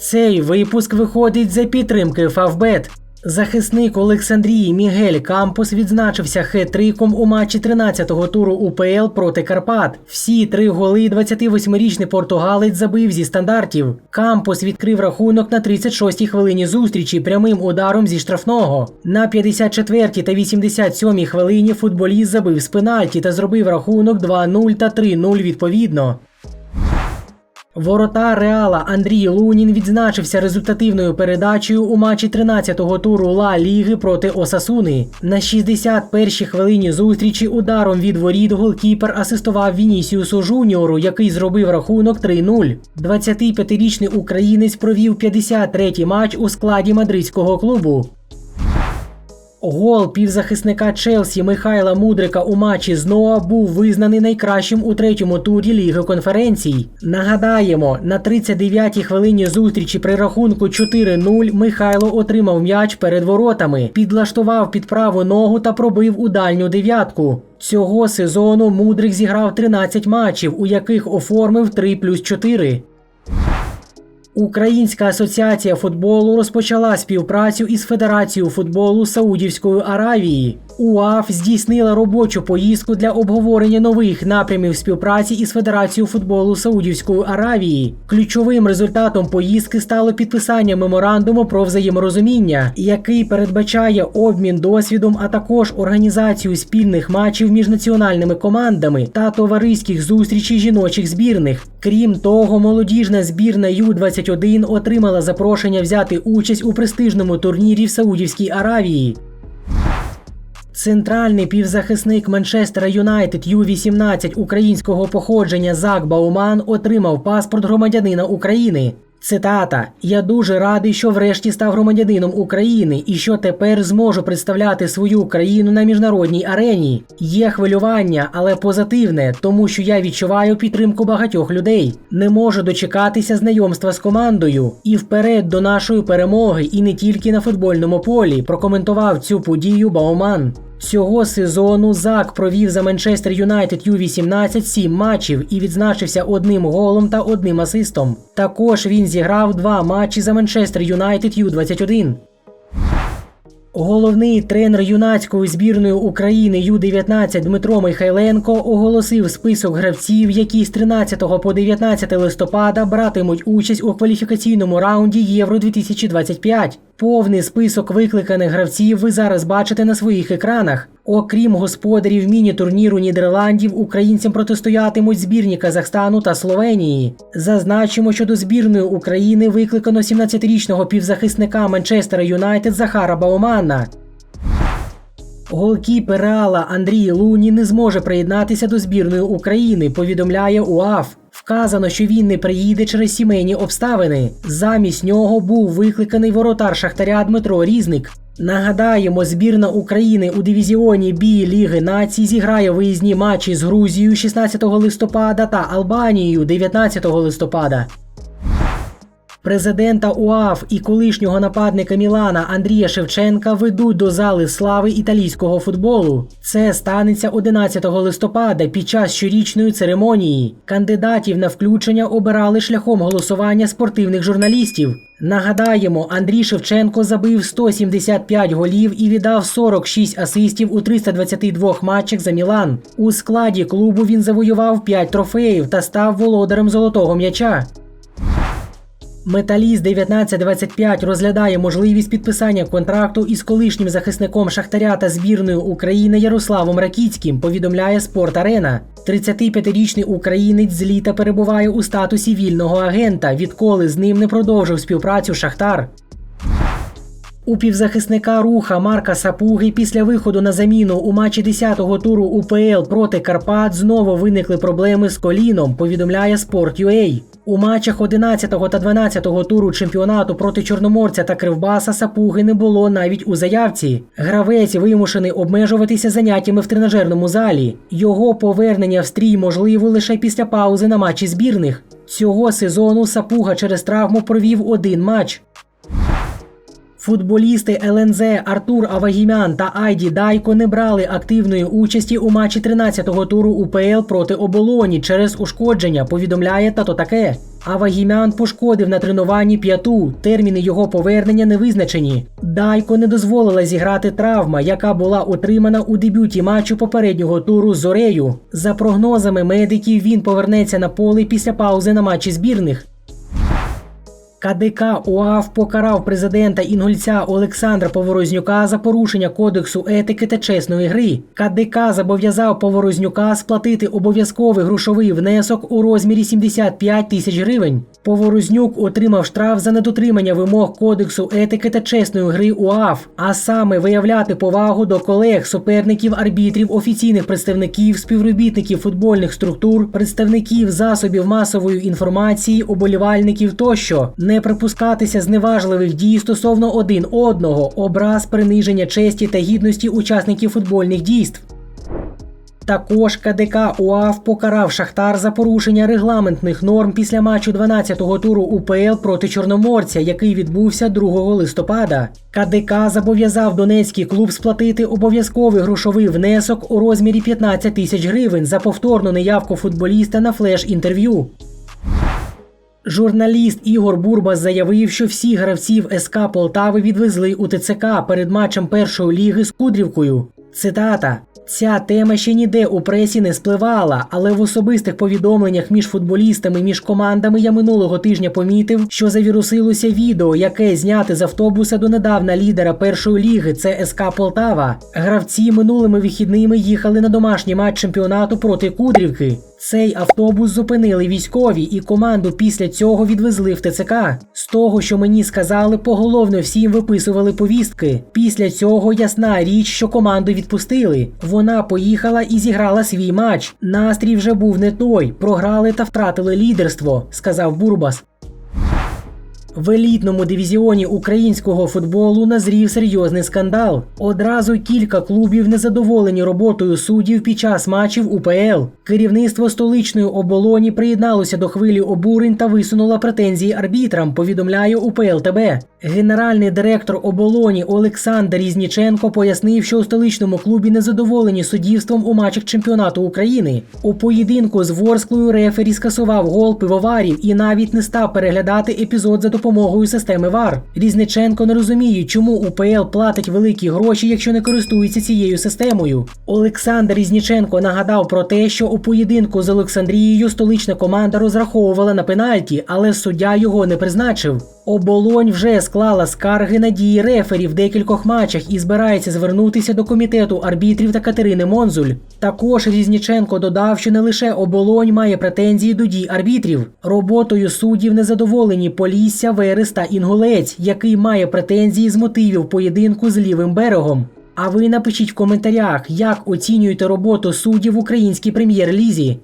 Цей випуск виходить за підтримки Фавбет. Захисник Олександрії Мігель Кампус відзначився хет-триком у матчі 13-го туру УПЛ проти Карпат. Всі три голи 28-річний португалець забив зі стандартів. Кампус відкрив рахунок на 36-й хвилині зустрічі прямим ударом зі штрафного. На 54-й та 87-й хвилині футболіст забив з пенальті та зробив рахунок 2-0 та 3-0 відповідно. Воротар Реала Андрій Лунін відзначився результативною передачею у матчі 13-го туру Ла Ліги проти Осасуни. На 61-й хвилині зустрічі ударом від воріт голкіпер асистував Вінісіусу Жуніору, який зробив рахунок 3-0. 25-річний українець провів 53-й матч у складі мадридського клубу. Гол півзахисника Челсі Михайла Мудрика у матчі з Ноа був визнаний найкращим у третьому турі Ліги конференцій. Нагадаємо, на 39-й хвилині зустрічі при рахунку 4-0 Михайло отримав м'яч перед воротами, підлаштував під праву ногу та пробив у дальню дев'ятку. Цього сезону Мудрик зіграв 13 матчів, у яких оформив 3 плюс 4. Українська асоціація футболу розпочала співпрацю із Федерацією футболу Саудівської Аравії. УАФ здійснила робочу поїздку для обговорення нових напрямів співпраці із Федерацією футболу Саудівської Аравії. Ключовим результатом поїздки стало підписання меморандуму про взаєморозуміння, який передбачає обмін досвідом, а також організацію спільних матчів між національними командами та товариських зустрічей жіночих збірних. Крім того, молодіжна збірна Ю-21 отримала запрошення взяти участь у престижному турнірі в Саудівській Аравії. Центральний півзахисник Манчестера Юнайтед Ю-18 українського походження Зак Бауман отримав паспорт громадянина України. Цитата: Я дуже радий, що врешті став громадянином України і що тепер зможу представляти свою країну на міжнародній арені. Є хвилювання, але позитивне, тому що я відчуваю підтримку багатьох людей. Не можу дочекатися знайомства з командою і вперед до нашої перемоги, і не тільки на футбольному полі. Прокоментував цю подію Бауман. Цього сезону Зак провів за Манчестер Юнайтед Ю-18 сім матчів і відзначився одним голом та одним асистом. Також він зіграв два матчі за Манчестер Юнайтед Ю-21. Головний тренер юнацької збірної України Ю-19 Дмитро Михайленко оголосив список гравців, які з 13 по 19 листопада братимуть участь у кваліфікаційному раунді Євро 2025. Повний список викликаних гравців ви зараз бачите на своїх екранах. Окрім господарів міні-турніру Нідерландів, українцям протистоятимуть збірні Казахстану та Словенії. Зазначимо, що до збірної України викликано 17-річного півзахисника Манчестера Юнайтед Захара Баумана. Голкіпер Реала Андрій Луні не зможе приєднатися до збірної України, повідомляє УАФ. Вказано, що він не приїде через сімейні обставини. Замість нього був викликаний воротар Шахтаря Дмитро Різник. Нагадаємо, збірна України у дивізіоні Бі Ліги націй зіграє виїзні матчі з Грузією 16 листопада та Албанією 19 листопада. Президента УАФ і колишнього нападника Мілана Андрія Шевченка ведуть до зали слави італійського футболу. Це станеться 11 листопада під час щорічної церемонії. Кандидатів на включення обирали шляхом голосування спортивних журналістів. Нагадаємо, Андрій Шевченко забив 175 голів і віддав 46 асистів у 322 матчах за Мілан. У складі клубу він завоював 5 трофеїв та став володарем золотого м'яча. Металіст 1925 розглядає можливість підписання контракту із колишнім захисником Шахтаря та збірною України Ярославом Ракіцьким, повідомляє Спорт Арена. 35-річний українець з літа перебуває у статусі вільного агента, відколи з ним не продовжив співпрацю Шахтар. У півзахисника руха Марка Сапуги після виходу на заміну у матчі 10-го туру УПЛ проти Карпат знову виникли проблеми з коліном, повідомляє Sport.ua. У матчах 11-го та 12-го туру чемпіонату проти Чорноморця та Кривбаса Сапуги не було навіть у заявці. Гравець вимушений обмежуватися заняттями в тренажерному залі. Його повернення в стрій можливо лише після паузи на матчі збірних. Цього сезону Сапуга через травму провів один матч. Футболісти ЛНЗ Артур Авагімян та Айді Дайко не брали активної участі у матчі 13-го туру УПЛ проти оболоні через ушкодження. Повідомляє тато таке. Авагімян пошкодив на тренуванні п'яту. Терміни його повернення не визначені. Дайко не дозволила зіграти травма, яка була отримана у дебюті матчу попереднього туру з Зорею. За прогнозами медиків, він повернеться на поле після паузи на матчі збірних. КДК УАВ покарав президента Інгульця Олександра Поворознюка за порушення кодексу етики та чесної гри. КДК зобов'язав Поворознюка сплатити обов'язковий грошовий внесок у розмірі 75 тисяч гривень. Поворознюк отримав штраф за недотримання вимог кодексу етики та чесної гри УАФ, а саме виявляти повагу до колег, суперників, арбітрів, офіційних представників, співробітників футбольних структур, представників засобів масової інформації, оболівальників тощо, не припускатися зневажливих дій стосовно один одного, образ приниження честі та гідності учасників футбольних дійств. Також КДК УАФ покарав Шахтар за порушення регламентних норм після матчу 12-го туру УПЛ проти Чорноморця, який відбувся 2 листопада. КДК зобов'язав Донецький клуб сплатити обов'язковий грошовий внесок у розмірі 15 тисяч гривень за повторну неявку футболіста на флеш-інтерв'ю. Журналіст Ігор Бурбас заявив, що всіх гравців СК Полтави відвезли у ТЦК перед матчем першої ліги з Кудрівкою. Цитата. Ця тема ще ніде у пресі не спливала, але в особистих повідомленнях між футболістами між командами я минулого тижня помітив, що завірусилося відео, яке зняте з автобуса донедавна лідера першої ліги. Це СК Полтава. Гравці минулими вихідними їхали на домашній матч чемпіонату проти Кудрівки. Цей автобус зупинили військові, і команду після цього відвезли в ТЦК. З того, що мені сказали, поголовно всім виписували повістки. Після цього ясна річ, що команду відпустили. Вона поїхала і зіграла свій матч. Настрій вже був не той. Програли та втратили лідерство, сказав Бурбас. В елітному дивізіоні українського футболу назрів серйозний скандал. Одразу кілька клубів незадоволені роботою суддів під час матчів УПЛ. Керівництво столичної оболоні приєдналося до хвилі обурень та висунуло претензії арбітрам. Повідомляє УПЛ ТБ. Генеральний директор оболоні Олександр Різніченко пояснив, що у столичному клубі незадоволені суддівством у матчах чемпіонату України. У поєдинку з Ворсклою рефері скасував гол пивоварів і навіть не став переглядати епізод за допомогою системи ВАР. Різниченко не розуміє, чому УПЛ платить великі гроші, якщо не користується цією системою. Олександр Різніченко нагадав про те, що у поєдинку з Олександрією столична команда розраховувала на пенальті, але суддя його не призначив. Оболонь вже склала скарги на дії рефері в декількох матчах і збирається звернутися до комітету арбітрів та Катерини Монзуль. Також Різніченко додав, що не лише оболонь має претензії до дій арбітрів. Роботою суддів незадоволені Полісся, Верес та Інгулець, який має претензії з мотивів поєдинку з лівим берегом. А ви напишіть в коментарях, як оцінюєте роботу суддів в українській прем'єр-лізі.